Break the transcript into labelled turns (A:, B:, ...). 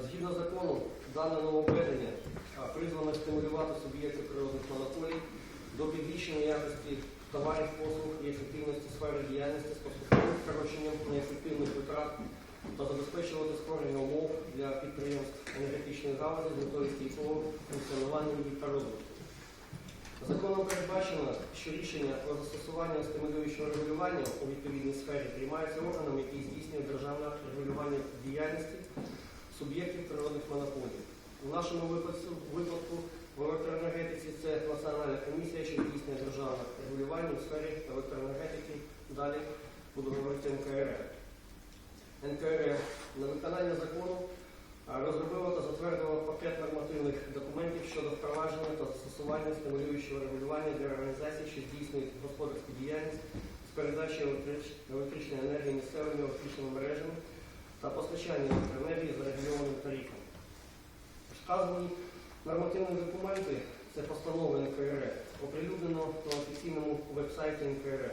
A: Згідно закону, дане нововведення призвано стимулювати суб'єкти природних монополій до підвищення якості товарів, послуг і ефективності сфери діяльності з поступовим скороченням неефективних витрат та забезпечувати створення умов для підприємств енергетичної галузі з метою стійкого функціонування і розвитку. Законом передбачено, що рішення про застосування стимулюючого регулювання у відповідній сфері приймається органом, який здійснює державне регулювання діяльності суб'єктів У нашому випадку, в електроенергетиці це Національна комісія, що здійснює державне регулювання у сфері електроенергетики. Далі буду говорити НКРЕ. НКРЕ на виконання закону а, розробило та затвердило пакет нормативних документів щодо впровадження та застосування стимулюючого регулювання для організацій, що здійснюють господарську діяльність з передачі електричної енергії місцевими електричними мережами та постачання електроенергії за регульованим тарифом. Вказані нормативні документи це постанови НКРЕ, оприлюднено на офіційному веб-сайті НКРЕ.